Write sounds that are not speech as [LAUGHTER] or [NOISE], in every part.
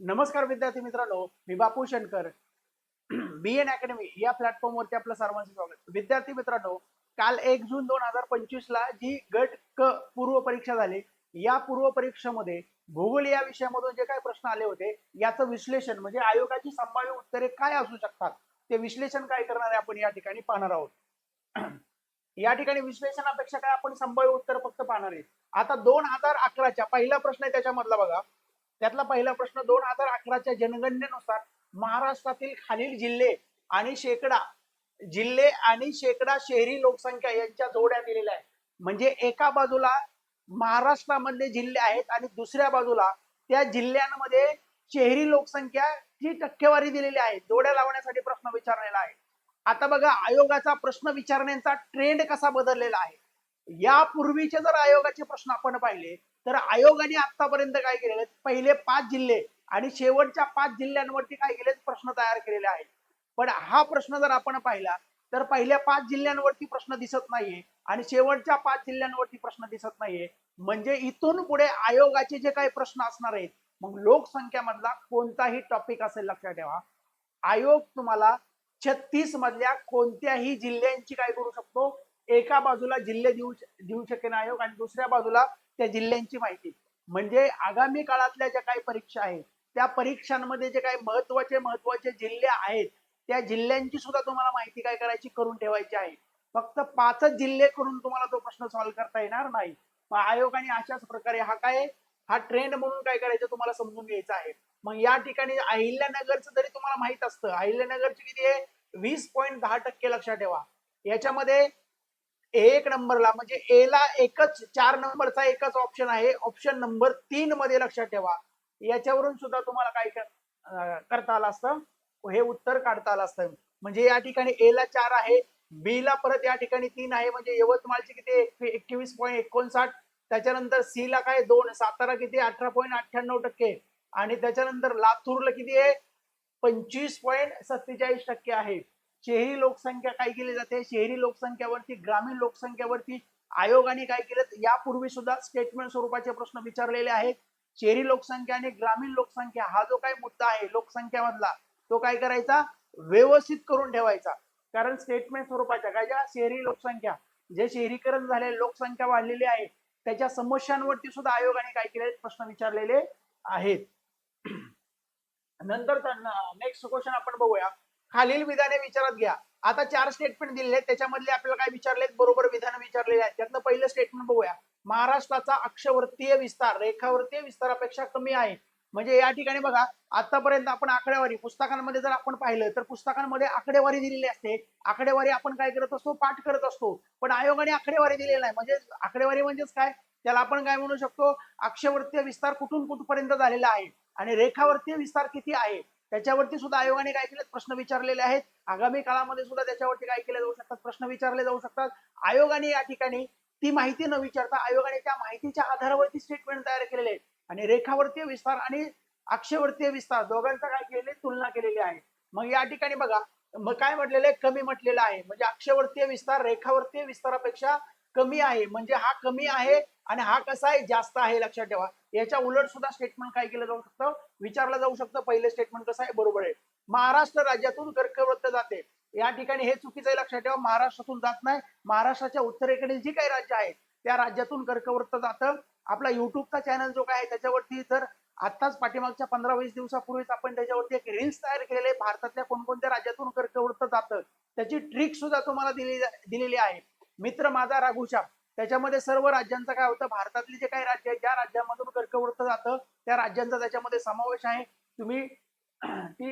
नमस्कार विद्यार्थी मित्रांनो मी Bapu Shankar. B N academy या प्लॅटफॉर्मवरती आपलं सर्वांचं स्वागत. विद्यार्थी मित्रांनो काल एक जून दोन हजार पंचवीस ला जी गट क पूर्व परीक्षा झाली या पूर्व परीक्षेमध्ये भूगोल या विषयामधून जे काही प्रश्न आले होते याचं विश्लेषण म्हणजे आयोगाची संभाव्य उत्तरे काय असू शकतात ते विश्लेषण काय करणार आहे आपण या ठिकाणी पाहणार आहोत. या ठिकाणी विश्लेषणापेक्षा काय आपण संभाव्य उत्तर फक्त पाहणार आहे. आता दोन हजार अकराच्या पहिला प्रश्न आहे त्याच्यामधला बघा. त्यातला पहिला प्रश्न दोन हजार अकराच्या जनगणनेनुसार महाराष्ट्रातील खालील जिल्हे आणि शेकडा जिल्हे आणि शेकडा शहरी लोकसंख्या यांच्या जोड्या दिलेल्या आहेत. म्हणजे एका बाजूला महाराष्ट्रामध्ये जिल्हे आहेत आणि दुसऱ्या बाजूला त्या जिल्ह्यांमध्ये शहरी लोकसंख्या ही टक्केवारी दिलेली आहे. जोड्या लावण्यासाठी प्रश्न विचारलेला आहे. आता बघा आयोगाचा प्रश्न विचारण्याचा ट्रेंड कसा बदललेला आहे? यापूर्वीचे जर आयोगाचे प्रश्न आपण पाहिले तर आयोगाने आतापर्यंत काय केलेलं पहिले पाच जिल्हे आणि शेवटच्या पाच जिल्ह्यांवरती काय केले प्रश्न तयार केलेले आहेत. पण हा प्रश्न जर आपण पाहिला तर पहिल्या पाच जिल्ह्यांवरती प्रश्न दिसत नाहीये आणि शेवटच्या पाच जिल्ह्यांवरती प्रश्न दिसत नाहीये. म्हणजे इथून पुढे आयोगाचे जे काही प्रश्न असणार आहेत मग लोकसंख्या मधला कोणताही टॉपिक असेल लक्षात ठेवा. आयोग तुम्हाला छत्तीस मधल्या कोणत्याही जिल्ह्यांची काय करू शकतो? एका बाजूला जिल्हे देऊ देऊ शकेन आयोग आणि दुसऱ्या बाजूला त्या जिल्ह्यांची माहिती. म्हणजे आगामी काळातल्या ज्या काही परीक्षा आहेत त्या परीक्षांमध्ये जे काही महत्त्वाचे महत्त्वाचे जिल्हे आहेत त्या जिल्ह्यांची सुद्धा तुम्हाला माहिती काय करायची करून ठेवायची आहे. फक्त पाचच जिल्हे करून तुम्हाला तो प्रश्न सॉल्व्ह करता येणार नाही. मग आयोगाने अशाच प्रकारे हा काय हा ट्रेंड म्हणून काय करायचं तुम्हाला समजून घ्यायचं आहे. मग या ठिकाणी अहिल्यानगरचं जरी तुम्हाला माहीत असतं अहिल्यानगरची किती आहे? वीस पॉईंट दहा टक्के लक्षात ठेवा. याच्यामध्ये एक नंबरला म्हणजे ए ला एकच चार नंबरचा एकच ऑप्शन आहे. ऑप्शन नंबर तीन मध्ये लक्षात ठेवा. याच्यावरून सुद्धा तुम्हाला काय करता आलं असतं. हे उत्तर काढता आलं असतं. म्हणजे या ठिकाणी ए ला चार आहे बी ला परत या ठिकाणी तीन आहे. म्हणजे यवतमाळची किती एकवीस पॉईंट एकोणसाठ. त्याच्यानंतर सी ला काय दोन. सातारा किती अठरा पॉईंट अठ्ठ्याण्णव टक्के. आणि त्याच्यानंतर लातूरला किती आहे? पंचवीस पॉईंट सत्तेचाळीस टक्के आहे. शहरी लोकसंख्या काय केली जाते? शहरी लोकसंख्यावरती ग्रामीण लोकसंख्यावरती आयोगाने काय केलं? यापूर्वी सुद्धा स्टेटमेंट स्वरूपाचे प्रश्न विचारलेले आहेत. शहरी लोकसंख्या आणि ग्रामीण लोकसंख्या हा जो काही मुद्दा आहे लोकसंख्यामधला तो काय करायचा? व्यवस्थित करून ठेवायचा. कारण स्टेटमेंट स्वरूपाच्या काय ज्या शहरी लोकसंख्या जे शहरीकरण झाले लोकसंख्या वाढलेली आहे त्याच्या समस्यांवरती सुद्धा आयोगाने काय केले? प्रश्न विचारलेले आहेत. [CLEARS THROAT] नंतर नेक्स्ट क्वेश्चन आपण बघूया. खालील विधाने विचारात घ्या. आता चार स्टेटमेंट दिलेले आहेत त्याच्यामधले आपल्याला काय विचारलेत? बरोबर विधान विचारलेले आहेत. त्यातलं पहिलं स्टेटमेंट बघूया. महाराष्ट्राचा अक्षवर्तीय विस्तार रेखावर्तीय विस्तारापेक्षा कमी आहे. म्हणजे या ठिकाणी बघा आतापर्यंत आपण आकडेवारी पुस्तकांमध्ये जर आपण पाहिलं तर पुस्तकांमध्ये आकडेवारी दिलेली असते. आकडेवारी आपण काय करत असतो? पाठ करत असतो. पण आयोगाने आकडेवारी दिलेली आहे म्हणजे आकडेवारी म्हणजेच काय? त्याला आपण काय म्हणू शकतो? अक्षवर्तीय विस्तार कुठून कुठपर्यंत झालेला आहे? आणि रेखावर्तीय विस्तार किती आहे? त्याच्यावरती सुद्धा आयोगाने काय केले? प्रश्न विचारलेले आहेत. आगामी काळामध्ये सुद्धा त्याच्यावरती काय केले जाऊ शकतात? प्रश्न विचारले जाऊ शकतात. आयोगाने या ठिकाणी ती माहिती न विचारता आयोगाने त्या माहितीच्या आधारावरती स्टेटमेंट तयार केलेले आहेत. आणि रेखावर्तीय विस्तार आणि अक्षवर्तीय विस्तार दोघांचा काय केलेले? तुलना केलेली आहे. मग या ठिकाणी बघा मग काय म्हटलेलं आहे? कमी म्हटलेलं आहे. म्हणजे अक्षवर्तीय विस्तार रेखावर्तीय विस्तारापेक्षा कमी आहे. म्हणजे हा कमी आहे आणि हा कसा आहे जास्त आहे लक्षात ठेवा. याच्या उलट सुद्धा स्टेटमेंट काय केलं जाऊ शकतं? विचारलं जाऊ शकतं पहिले स्टेटमेंट कसं आहे? बरोबर आहे. महाराष्ट्र राज्यातून कर्कवृत्त जाते. या ठिकाणी हे चुकीचं आहे लक्षात ठेवा. महाराष्ट्रातून जात नाही. महाराष्ट्राच्या उत्तरेकडील जी काही राज्य आहेत त्या राज्यातून कर्कवृत्त जातं. आपला युट्यूबचा चॅनल जो काय आहे त्याच्यावरती जर आताच पाठीमागच्या पंधरा वीस दिवसापूर्वीच आपण त्याच्यावरती एक रील्स तयार केलेले भारतातल्या कोणकोणत्या राज्यातून कर्कवृत्त जातं त्याची ट्रिक सुद्धा तुम्हाला दिली दिलेली आहे. मित्र माझा राघुश्याम त्याच्यामध्ये सर्व राज्यांचं काय होतं? भारतातले जे काही राज्य आहेत ज्या राज्यामधून कर्कवृत्त जातं त्या राज्यांचा त्याच्यामध्ये समावेश आहे. तुम्ही [CLEARS THROAT] ती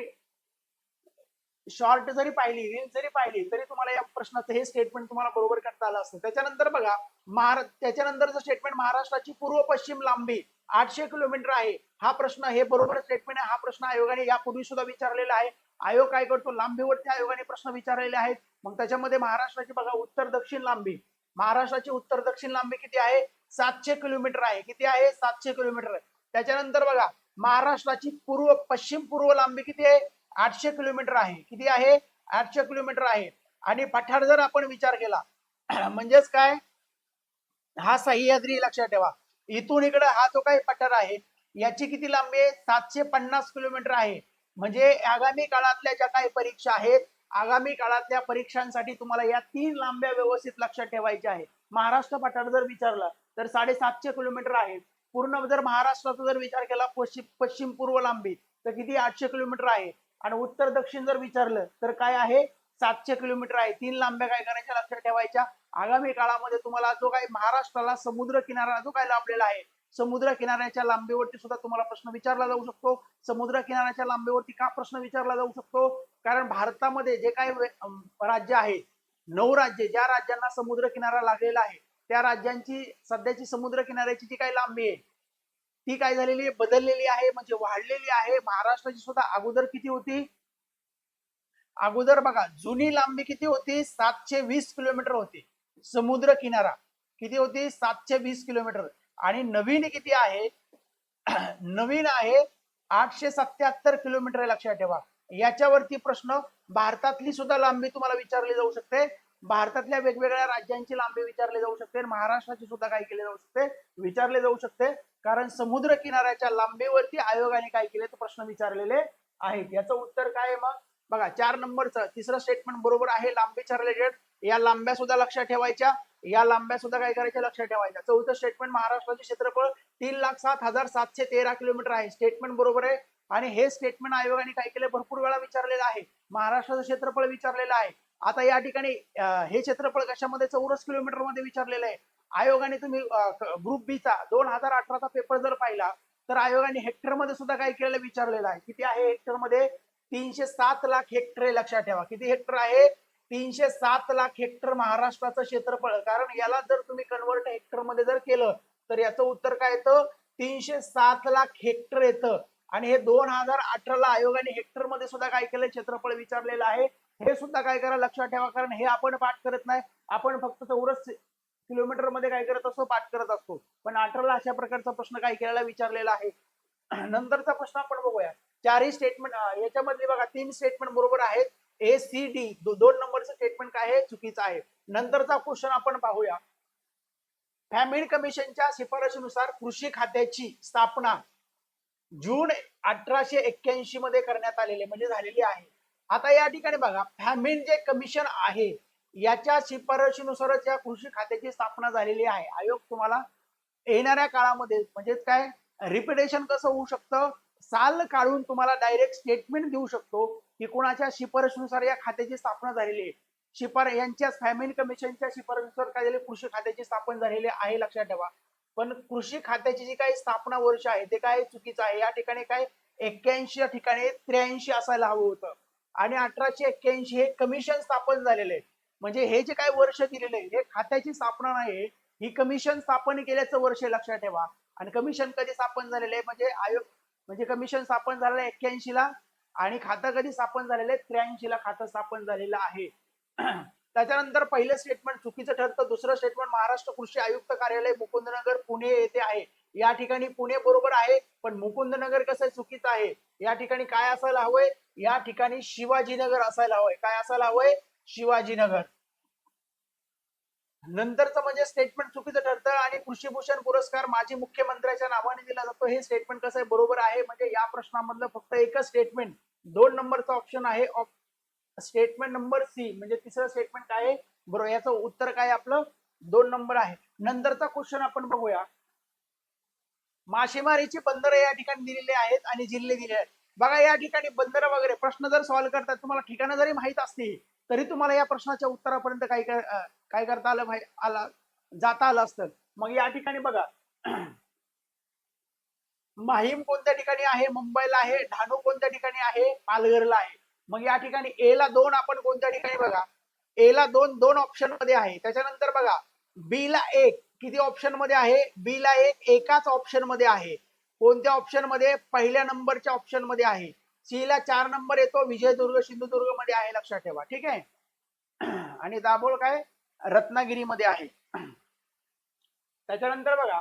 शॉर्ट जरी पाहिली रील जरी पाहिली तरी तुम्हाला या प्रश्नाचं हे स्टेटमेंट तुम्हाला बरोबर करता आलं असतं. त्याच्यानंतर बघा महारा त्याच्यानंतरचं स्टेटमेंट महाराष्ट्राची पूर्व पश्चिम लांबी आठशे किलोमीटर आहे हा प्रश्न हे बरोबर स्टेटमेंट आहे हा प्रश्न आयोगाने यापूर्वी सुद्धा विचारलेला आहे. आयोग काय करतो? लांबीवरती आयोगाने प्रश्न विचारलेले आहेत. मग त्याच्यामध्ये महाराष्ट्राची बघा उत्तर दक्षिण लांबी महाराष्ट्राची उत्तर दक्षिण लांबी किती आहे? सातशे किलोमीटर आहे. किती आहे? सातशे किलोमीटर त्याच्यानंतर बघा महाराष्ट्राची पूर्व पश्चिम पूर्व लांबी किती आहे? आठशे किलोमीटर आहे. किती आहे? आठशे किलोमीटर आहे. आणि पठार जर आपण विचार केला [CLEARS THROAT] म्हणजेच काय? हा सह्याद्री लक्षात ठेवा. इथून इकडे हा जो काही पठार आहे याची किती लांबी आहे? सातशे पन्नास किलोमीटर आहे. म्हणजे आगामी काळातल्या ज्या काही परीक्षा आहेत आगामी काळातल्या परीक्षांसाठी तुम्हाला या तीन लांब्या व्यवस्थित लक्षात ठेवायच्या आहे महाराष्ट्र पठार जर विचारला तर साडेसातशे किलोमीटर आहे पूर्ण जर महाराष्ट्राचा जर विचार केला पश्चिम पश्चिम पूर्व लांबी तर किती? आठशे किलोमीटर आहे. आणि उत्तर दक्षिण जर विचारलं तर काय आहे? सातशे किलोमीटर आहे. तीन लांब्या काय करायच्या? लक्षात ठेवायच्या. आगामी काळामध्ये तुम्हाला जो काही महाराष्ट्राला समुद्र किनारा जो काय लाभलेला आहे समुद्र किनाऱ्याच्या लांबीवरती सुद्धा तुम्हाला प्रश्न विचारला जाऊ शकतो. समुद्र किनाऱ्याच्या लांबीवरती का प्रश्न विचारला जाऊ शकतो? कारण भारतामध्ये जे काही राज्य आहे नऊ राज्य ज्या राज्यांना समुद्र किनारा लागलेला आहे त्या राज्यांची सध्याची समुद्र किनाऱ्याची जी काही लांबी आहे ती काय झालेली आहे? बदललेली आहे म्हणजे वाढलेली आहे. महाराष्ट्राची सुद्धा अगोदर किती होती? अगोदर बघा जुनी लांबी किती होती? सातशे वीस किलोमीटर होती. समुद्र किनारा किती होती? सातशे वीस किलोमीटर. आणि नवीन किती आहे? [CLEARS THROAT] नवीन आहे आठशे सत्याहत्तर किलोमीटर लक्षात ठेवा. याच्यावरती प्रश्न भारतातली सुद्धा लांबी तुम्हाला विचारली जाऊ शकते. भारतातल्या वेगवेगळ्या राज्यांची लांबी विचारली जाऊ शकते. महाराष्ट्राची सुद्धा काय केले जाऊ शकते? विचारले जाऊ शकते. कारण समुद्र किनाऱ्याच्या लांबीवरती आयोगाने काय केले? तर प्रश्न विचारलेले आहेत. याचं उत्तर काय आहे मग? बघा चार नंबरचं तिसरं स्टेटमेंट बरोबर आहे लांबीच्या रिलेटेड या लांब्या सुद्धा लक्षात ठेवायच्या. या लांब्या सुद्धा काय करायच्या? लक्षात ठेवायच्या. चौथं स्टेटमेंट महाराष्ट्राचे क्षेत्रफळ तीन लाख सात हजार सातशे तेरा किलोमीटर आहे. स्टेटमेंट बरोबर आहे. आणि हे स्टेटमेंट आयोगाने काय केले? भरपूर वेळा विचारलेलं आहे. महाराष्ट्राचं क्षेत्रफळ विचारलेलं आहे. आता या ठिकाणी हे क्षेत्रफळ कशामध्ये? चौरस किलोमीटरमध्ये विचारलेलं आहे. आयोगाने तुम्ही ग्रुप बी चा दोन हजार अठराचा पेपर जर पाहिला तर आयोगाने हेक्टरमध्ये सुद्धा काय केलेलं? विचारलेलं आहे. किती आहे हेक्टरमध्ये? तीनशे सात लाख हेक्टर आहे लक्षात ठेवा. किती हेक्टर आहे? तीनशे सात लाख हेक्टर महाराष्ट्राचं क्षेत्रफळ. कारण याला जर तुम्ही कन्वर्ट हेक्टरमध्ये जर केलं तर याचं उत्तर काय येतं? तीनशे सात लाख हेक्टर येतं. आणि हे दोन हजार अठराला आयोगाने हेक्टरमध्ये सुद्धा काय केलं? क्षेत्रफळ विचारलेलं आहे. हे सुद्धा काय करा? लक्षात ठेवा. कारण हे आपण पाठ करत नाही. आपण फक्त चौरस किलोमीटरमध्ये काय करत असतो? पाठ करत असतो. पण अठराला अशा प्रकारचा प्रश्न काय केलेला विचारलेला आहे? [CLEARS THROAT] नंतरचा प्रश्न आपण बघूया. चारही स्टेटमेंट याच्यामधले बघा तीन स्टेटमेंट बरोबर आहेत. ए सी डी दोन नंबरचं स्टेटमेंट काय आहे? चुकीचं आहे. नंतरचा क्वेश्चन आपण पाहूया. फॅमिली कमिशनच्या शिफारशीनुसार कृषी खात्याची स्थापना जून अठराशे एक्क्याऐंशी मध्ये करण्यात आलेली म्हणजे झालेली आहे. आता या ठिकाणी बघा फॅमिन जे कमिशन आहे याच्या शिफारशीनुसारच या कृषी खात्याची स्थापना झालेली आहे. आयोग तुम्हाला येणाऱ्या काळामध्ये म्हणजेच काय रिपिटेशन कसं होऊ शकतं? साल काढून तुम्हाला डायरेक्ट स्टेटमेंट देऊ शकतो की कोणाच्या शिफारशीनुसार या खात्याची स्थापना झालेली आहे. शिफार यांच्या फॅमिली कमिशनच्या शिफारशीनुसार काय झाले कृषी खात्याची स्थापना झालेली आहे लक्षात ठेवा. पण कृषी खात्याची जी काही स्थापना वर्ष आहे ते काय चुकीचं आहे? या ठिकाणी काय एक्क्याऐंशी या ठिकाणी त्र्याऐंशी असायला हवं होतं. आणि अठराशे एक्क्याऐंशी हे कमिशन स्थापन झालेले आहे. म्हणजे हे जे काही वर्ष दिलेले हे खात्याची स्थापना नाही ही कमिशन स्थापन केल्याचं वर्ष लक्षात ठेवा. आणि कमिशन कधी स्थापन झालेलं आहे? म्हणजे आयोग म्हणजे कमिशन स्थापन झालेलं आहे एक्क्याऐंशी ला आणि खातं कधी स्थापन झालेलं आहे? त्र्याऐंशी ला खातं स्थापन झालेलं आहे. [CLEARS THROAT] त्याच्यानंतर पहिलं स्टेटमेंट चुकीचं ठरतं. दुसरं स्टेटमेंट महाराष्ट्र कृषी आयुक्त कार्यालय मुकुंदनगर पुणे येथे आहे. या ठिकाणी पुणे बरोबर आहे पण मुकुंदनगर कसं चुकीचं आहे. या ठिकाणी काय असायला हवंय? या ठिकाणी शिवाजीनगर असायला हवंय. काय असायला हवंय? शिवाजीनगर. नंतरचं म्हणजे स्टेटमेंट चुकीचं ठरतं आणि कृषीभूषण पुरस्कार माजी मुख्यमंत्र्याच्या नावाने दिला जातो. हे स्टेटमेंट कसं आहे? बरोबर आहे. म्हणजे या प्रश्नामधलं फक्त एकच स्टेटमेंट दोन नंबरचा ऑप्शन आहे. स्टेटमेंट नंबर सी म्हणजे तिसरं स्टेटमेंट काय आहे? बरोबर याचं उत्तर काय आपलं? दोन नंबर आहे. नंतरचा क्वेश्चन आपण बघूया. मासेमारीची बंदरं या ठिकाणी दिलेले आहेत आणि जिल्हे दिले आहेत. बघा या ठिकाणी बंदरं वगैरे प्रश्न जर सॉल्व्ह करतात तुम्हाला ठिकाणं जरी माहीत असतील तरी तुम्हाला या प्रश्नाच्या उत्तरापर्यंत काही काय करता आलं माहि- आला जाता आलं असतं. मग या ठिकाणी बघा. माहीम कोणत्या ठिकाणी आहे? मुंबईला आहे. ढाणू कोणत्या ठिकाणी आहे? पालघरला आहे. मग या ठिकाणी ए ला दोन आपण कोणत्या ठिकाणी बघा? ए ला दोन दोन ऑप्शनमध्ये आहे. त्याच्यानंतर बघा बी ला एक किती ऑप्शनमध्ये आहे? बी ला एक एकाच ऑप्शनमध्ये आहे. कोणत्या ऑप्शनमध्ये? पहिल्या नंबरच्या ऑप्शनमध्ये आहे. सी ला चार नंबर येतो. विजयदुर्ग सिंधुदुर्गमध्ये आहे लक्षात ठेवा. ठीक आहे? [CLEARS THROAT] आणि दाभोळ काय? रत्नागिरीमध्ये आहे. त्याच्यानंतर बघा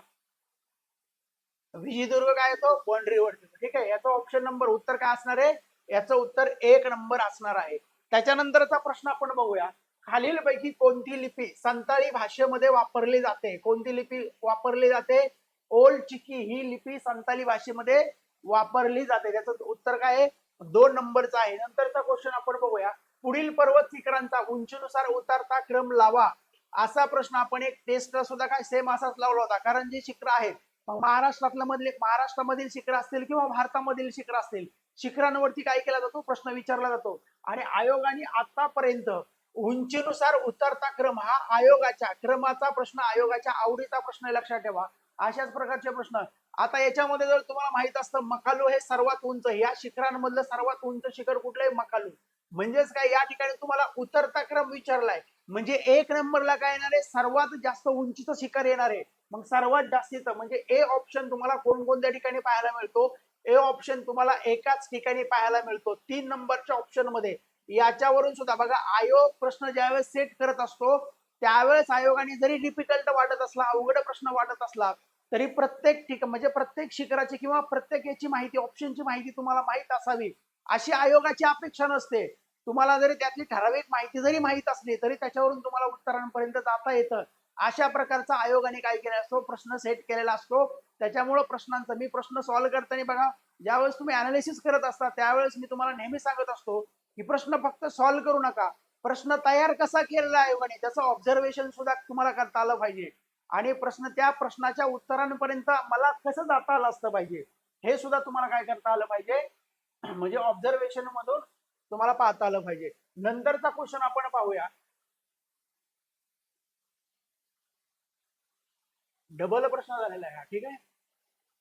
विजयदुर्ग काय येतो? बाउंड्रीवरती ठीक आहे याचा ऑप्शन नंबर उत्तर काय असणार आहे? याचं उत्तर एक नंबर असणार आहे. त्याच्यानंतरचा प्रश्न आपण बघूया. खालील पैकी कोणती लिपी संताळी भाषेमध्ये वापरली जाते? कोणती लिपी वापरली जाते? ओल्ड चिकी ही लिपी संताली भाषेमध्ये वापरली जाते. त्याचं उत्तर काय आहे? दोन नंबरचं आहे. नंतरचा क्वेश्चन आपण बघूया. पुढील पर्वत शिखरांचा उंचीनुसार उतरता क्रम लावा. असा प्रश्न आपण एक टेस्ट सुद्धा काय सेम असाच लावला होता. कारण जे शिखर आहेत महाराष्ट्रातल्या मधले महाराष्ट्रामधील शिखर असतील किंवा भारतामधील शिखर असतील शिखरांवरती काय केला जातो? प्रश्न विचारला जातो. आणि आयोगाने आतापर्यंत उंचीनुसार उतरता क्रम हा आयोगाच्या क्रमाचा प्रश्न आयोगाच्या आवडीचा प्रश्न लक्षात ठेवा. अशाच प्रकारचे प्रश्न. आता याच्यामध्ये जर तुम्हाला माहीत असतं मकालू हे सर्वात उंच या शिखरांमधलं सर्वात उंच शिखर कुठलं आहे? मकालू. म्हणजेच काय या ठिकाणी तुम्हाला उतरता क्रम विचारलाय. म्हणजे एक नंबरला काय येणार आहे? सर्वात जास्त उंचीचं शिखर येणार आहे. मग सर्वात जास्तीचं म्हणजे ए ऑप्शन तुम्हाला कोणकोणत्या ठिकाणी पाहायला मिळतो? ए ऑप्शन तुम्हाला एकाच ठिकाणी पाहायला मिळतो. तीन नंबरच्या ऑप्शनमध्ये. याच्यावरून सुद्धा बघा आयोग प्रश्न ज्यावेळेस सेट करत असतो त्यावेळेस आयोगाने जरी डिफिकल्ट वाटत असला अवघड प्रश्न वाटत असला तरी प्रत्येक ठिकाण म्हणजे प्रत्येक शिखराची किंवा प्रत्येक याची माहिती ऑप्शनची माहिती तुम्हाला माहीत असावी. अशी आयोगाची अपेक्षा नसते. तुम्हाला जरी त्यातली ठराविक माहिती जरी माहीत असली तरी त्याच्यावरून तुम्हाला उत्तरांपर्यंत जाता येतं. अशा प्रकारचा आयोगाने काय केला असतो? प्रश्न सेट केलेला असतो. त्याच्यामुळे प्रश्नांचा मी प्रश्न सॉल्व्ह करताना बघा ज्यावेळेस तुम्ही अनालिसिस करत असता त्यावेळेस मी तुम्हाला नेहमी सांगत असतो की प्रश्न फक्त सॉल्व्ह करू नका. प्रश्न तयार कसा केलेला आयोगाने त्याचं ऑब्झर्वेशन सुद्धा तुम्हाला करता आलं पाहिजे. आणि प्रश्न त्या प्रश्नाच्या उत्तरांपर्यंत मला कसं जाता आलं असतं पाहिजे हे सुद्धा तुम्हाला काय करता आलं पाहिजे? म्हणजे ऑब्झर्वेशन मधून तुम्हाला पाहता आलं पाहिजे. नंतरचा क्वेश्चन आपण पाहूया. डबल प्रश्न झालेला आहे ठीक आहे?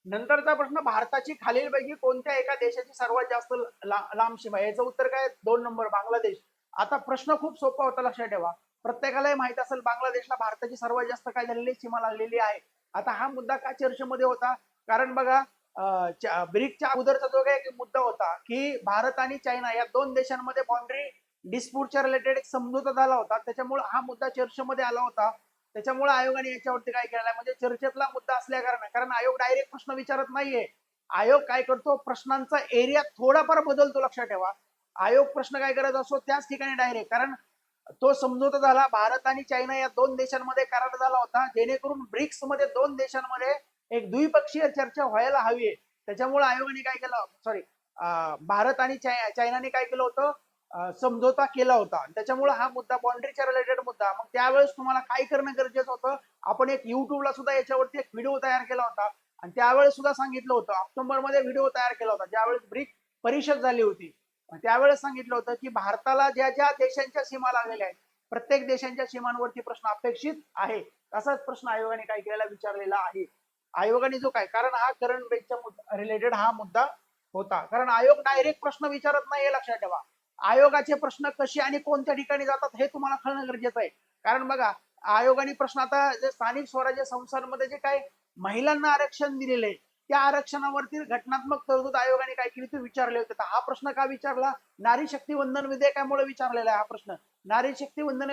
नंतरचा प्रश्न भारताची खालीलपैकी कोणत्या एका देशाची सर्वात जास्त ला- लांब सीमा याचं उत्तर काय? दोन नंबर बांगलादेश. आता प्रश्न खूप सोपा होता लक्षात ठेवा. प्रत्येकालाही माहीत असेल बांगलादेशला भारताची सर्वात जास्त काय झालेली सीमा लागलेली आहे. आता हा मुद्दा का चर्चेमध्ये होता? कारण बघा अं, ब्रिक्सच्या अगोदरचा जो काही मुद्दा होता की भारत आणि चायना या दोन देशांमध्ये बाउंड्री डिस्प्यूटच्या रिलेटेड एक समझोता झाला होता. त्याच्यामुळे हा मुद्दा चर्चेमध्ये आला होता. त्याच्यामुळे आयोगाने याच्यावरती काय केलेला म्हणजे चर्चेतला मुद्दा असल्या कारण कारण आयोग डायरेक्ट प्रश्न विचारत नाहीये. आयोग काय करतो? प्रश्नांचा एरिया थोडाफार बदलतो. लक्षात ठेवा. आयोग प्रश्न काय करत असतो? त्याच ठिकाणी डायरेक्ट कारण तो समझोता झाला. भारत आणि चायना या दोन देशांमध्ये करार झाला होता. जेणेकरून ब्रिक्समध्ये दोन देशांमध्ये एक द्विपक्षीय चर्चा व्हायला हवी आहे. त्याच्यामुळे आयोगाने काय केलं? सॉरी भारत आणि चायनाने काय केलं होतं? समझोता केला होता. त्याच्यामुळे हा मुद्दा बाउंड्रीच्या रिलेटेड मुद्दा. मग त्यावेळेस तुम्हाला काय करणं गरजेचं होतं? आपण एक युट्यूबला सुद्धा याच्यावरती एक व्हिडिओ तयार केला होता. आणि त्यावेळेस सुद्धा सांगितलं होतं. ऑक्टोबरमध्ये व्हिडिओ तयार केला होता. ज्यावेळेस ब्रिक परिषद झाली होती. त्यावेळेस सांगितलं होतं की भारताला ज्या ज्या देशांच्या सीमा लागलेल्या आहेत प्रत्येक देशांच्या सीमांवरती प्रश्न अपेक्षित आहे. असाच प्रश्न आयोगाने काय केलेला विचारलेला आहे. आयोगाने जो काय कारण हा करंट बेंचच्या रिलेटेड हा मुद्दा होता. कारण आयोग डायरेक्ट प्रश्न विचारत नाही हे लक्षात ठेवा. आयोगाचे प्रश्न कसे आणि कोणत्या ठिकाणी जातात हे तुम्हाला कळणं गरजेचं आहे. कारण बघा आयोगाने प्रश्न आता जे स्थानिक स्वराज्य संस्थांमध्ये जे काय महिलांना आरक्षण दिलेले आहे त्या आरक्षणावरती घटनात्मक तरतूद आयोगाने काय केली ते विचारले होते. तर हा प्रश्न का विचारला? नारी शक्ती वंदन विधेयकामुळे विचारलेला आहे हा प्रश्न. नारी शक्ती वंदन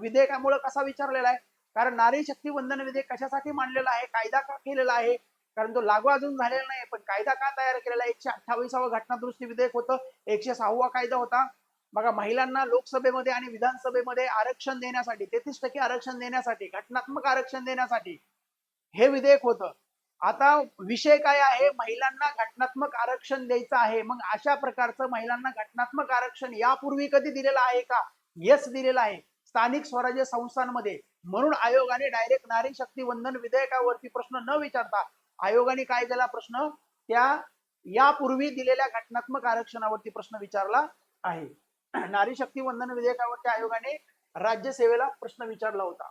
विधेयकामुळे कसा विचारलेला आहे? कारण नारी शक्ती वंदन विधेयक कशासाठी मांडलेला आहे? कायदा का केलेला आहे? कारण तो लागू अजून झालेला नाही पण कायदा का तयार केलेला आहे? एकशे अठ्ठावीसावा घटनादुरुस्ती विधेयक होतं एकशे सहावा कायदा होता. बघा महिलांना लोकसभेमध्ये आणि विधानसभेमध्ये आरक्षण देण्यासाठी तेहतीस टक्के आरक्षण देण्यासाठी घटनात्मक आरक्षण देण्यासाठी हे विधेयक होतं. आता विषय काय आहे? महिलांना घटनात्मक आरक्षण द्यायचं आहे. मग अशा प्रकारचं महिलांना घटनात्मक आरक्षण यापूर्वी कधी दिलेलं आहे का? येस दिलेलं आहे. स्थानिक स्वराज्य संस्थांमध्ये. म्हणून आयोगाने डायरेक्ट नारी शक्ती वंदन विधेयकावरती प्रश्न न विचारता आयोगाने काय केला प्रश्न? त्या यापूर्वी दिलेल्या घटनात्मक आरक्षणावरती प्रश्न विचारला आहे. नारी शक्ती वंदन विधेयकावरती आयोगाने राज्यसेवेला प्रश्न विचारला होता.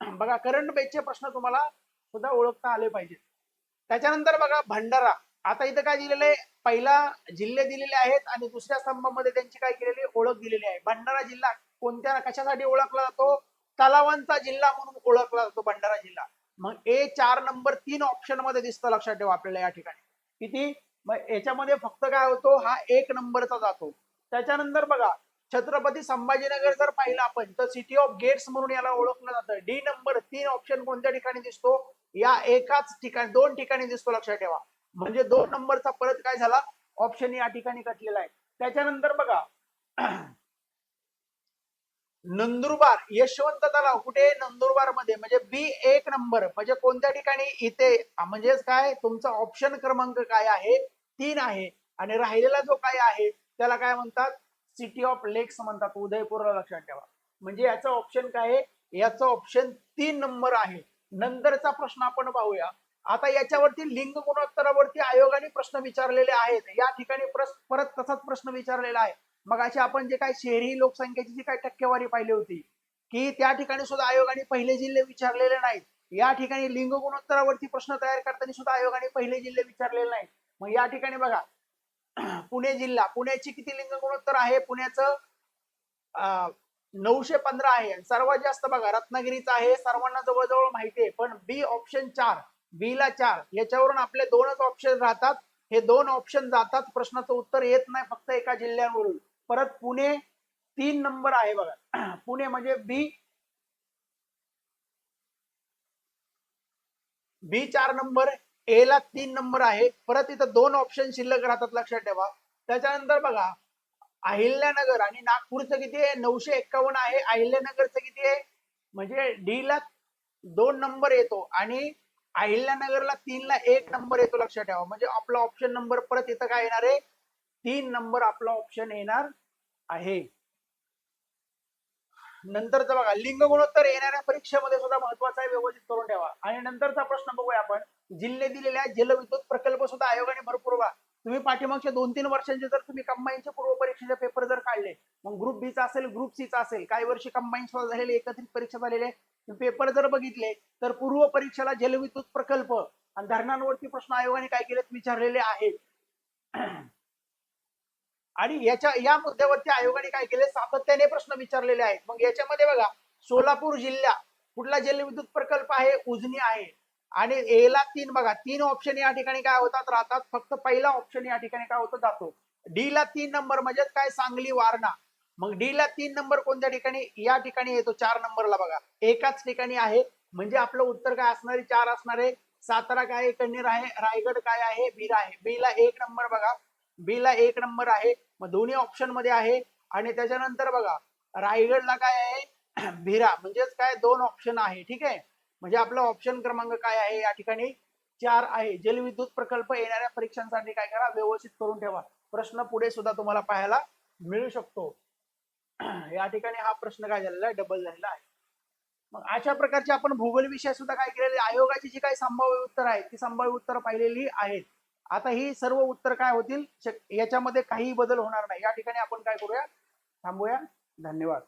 बघा करंट बेचे प्रश्न तुम्हाला सुद्धा ओळखता आले पाहिजेत. त्याच्यानंतर बघा भंडारा. आता इथं काय दिलेलं आहे? पहिला जिल्हे दिलेले आहेत आणि दुसऱ्या स्तंभामध्ये त्यांची काय केलेली ओळख दिलेली आहे. भंडारा जिल्हा कोणत्या कशासाठी ओळखला जातो? तलावांचा जिल्हा म्हणून ओळखला जातो भंडारा जिल्हा. मग ए चार नंबर तीन ऑप्शनमध्ये दिसतं लक्षात ठेवा आपल्याला या ठिकाणी. किती? मग याच्यामध्ये फक्त काय होतो हा एक नंबरचा जातो. त्याच्यानंतर बघा छत्रपती संभाजीनगर जर पाहिलं आपण तर सिटी ऑफ गेट्स म्हणून याला ओळखलं जातं. डी नंबर तीन ऑप्शन कोणत्या ठिकाणी दिसतो? या एकाच ठिकाणी दोन ठिकाणी दिसतो लक्षात ठेवा. म्हणजे दोन नंबरचा परत काय झाला? ऑप्शन या ठिकाणी कटलेला आहे. त्याच्यानंतर बघा नंदुरबार यशवंत तलाव कुठे नंदुरबारमध्ये म्हणजे बी एक नंबर म्हणजे कोणत्या ठिकाणी? इथे. म्हणजेच काय? तुमचा ऑप्शन क्रमांक काय आहे? तीन आहे. आणि राहिलेला जो काय आहे त्याला काय म्हणतात? सिटी ऑफ लेक्स म्हणतात. उदयपूरला लक्षात ठेवा. म्हणजे याचा ऑप्शन काय आहे? याचा ऑप्शन तीन नंबर आहे. नंतरचा प्रश्न आपण पाहूया. आता याच्यावरती लिंग गुणोत्तरावरती आयोगाने प्रश्न विचारलेले आहेत. या ठिकाणी परत तसाच प्रश्न विचारलेला आहे. मग अशी आपण जे काही शहरी लोकसंख्येची जी काही टक्केवारी पाहिली होती की त्या ठिकाणी सुद्धा आयोगाने पहिले जिल्हे विचारलेले नाहीत. या ठिकाणी लिंग गुणोत्तरावरती प्रश्न तयार करताना सुद्धा आयोगाने पहिले जिल्हे विचारलेले नाहीत. मग या ठिकाणी बघा [CLEARS THROAT] पुणे जिल्हा पुण्याची किती लिंग गुणोत्तर आहे? पुण्याचं नऊशे पंधरा आहे. सर्वात जास्त बघा रत्नागिरीचं आहे सर्वांना जवळजवळ माहिती आहे. पण बी ऑप्शन चार बी ला चार याच्यावरून आपले दोनच ऑप्शन राहतात. हे दोन ऑप्शन जातात. प्रश्नाचं उत्तर येत नाही फक्त एका जिल्ह्यावरून. परत पुणे तीन नंबर आहे बघा. [CLEARS THROAT] पुणे म्हणजे बी. बी चार नंबर ए ला तीन नंबर आहे. परत इथं दोन ऑप्शन शिल्लक राहतात लक्षात ठेवा. त्याच्यानंतर बघा अहिल्यानगर आणि नागपूरचं किती आहे? नऊशे एक्कावन्न आहे. अहिल्यानगरचं किती आहे? म्हणजे डी ला दोन नंबर येतो आणि अहिल्यानगरला तीन ला एक नंबर येतो लक्षात ठेवा. म्हणजे आपला ऑप्शन नंबर परत इथं काय येणार आहे? तीन नंबर आपला ऑप्शन येणार आहे. नंतरचा बघा लिंग गुणोत्तर येणाऱ्या परीक्षेमध्ये सुद्धा महत्त्वाचा आहे व्यवस्थित करून ठेवा. आणि नंतरचा प्रश्न बघूया आपण. जिल्हे दिलेल्या जलविद्युत प्रकल्प सुद्धा आयोगाने भरपूर बघा. तुम्ही पाठीमागच्या दोन तीन वर्षांचे जर तुम्ही कंबाईनचे पूर्व परीक्षेचे पेपर जर काढले मग ग्रुप बी चा असेल ग्रुप सी चा असेल काही वर्षी कंबाईन सुद्धा झालेले एकत्रित परीक्षा झालेले. पेपर जर बघितले तर पूर्व परीक्षेला जलविद्युत प्रकल्प आणि धरणांवरती प्रश्न आयोगाने काय केलेत विचारलेले आहेत. आणि याच्या या मुद्द्यावरती आयोगाने काय केले सातत्याने प्रश्न विचारलेले आहेत. मग याच्यामध्ये बघा सोलापूर जिल्हा कुठला जलविद्युत प्रकल्प आहे? उजनी आहे. आणि ए ला तीन बघा तीन ऑप्शन या ठिकाणी काय होतात? राहतात. फक्त पहिला ऑप्शन या ठिकाणी काय होतो? जातो. डी ला तीन नंबर म्हणजेच काय? सांगली वारणा. मग डी ला तीन नंबर कोणत्या ठिकाणी? या ठिकाणी येतो चार नंबरला बघा. एकाच ठिकाणी आहे. म्हणजे आपलं उत्तर काय असणार आहे? चार असणार आहे. सातारा काय? आहे आहे रायगड काय आहे? बीर आहे. बी ला एक नंबर बघा. बी ला एक नंबर आहे मग दोन्ही ऑप्शनमध्ये आहे. आणि त्याच्यानंतर बघा रायगडला काय आहे? [CLEARS THROAT] भिरा म्हणजेच काय? दोन ऑप्शन आहे ठीक आहे? म्हणजे आपला ऑप्शन क्रमांक काय आहे? या ठिकाणी चार आहे. जलविद्युत प्रकल्प येणाऱ्या परीक्षांसाठी काय करा? व्यवस्थित करून ठेवा. प्रश्न पुढे सुद्धा तुम्हाला पाहायला मिळू शकतो. [CLEARS THROAT] या ठिकाणी हा प्रश्न काय झालेला आहे? डबल झालेला आहे. मग अशा प्रकारचे आपण भूगोल विषय सुद्धा काय केलेले? आयोगाची जी काही संभाव्य उत्तर आहेत ती संभाव्य उत्तर पाहिलेली आहेत. आता ही सर्व उत्तर काय होतील? याच्यामध्ये काही बदल होणार नाही. या ठिकाणी आपण काय करूया? थांबूया. धन्यवाद.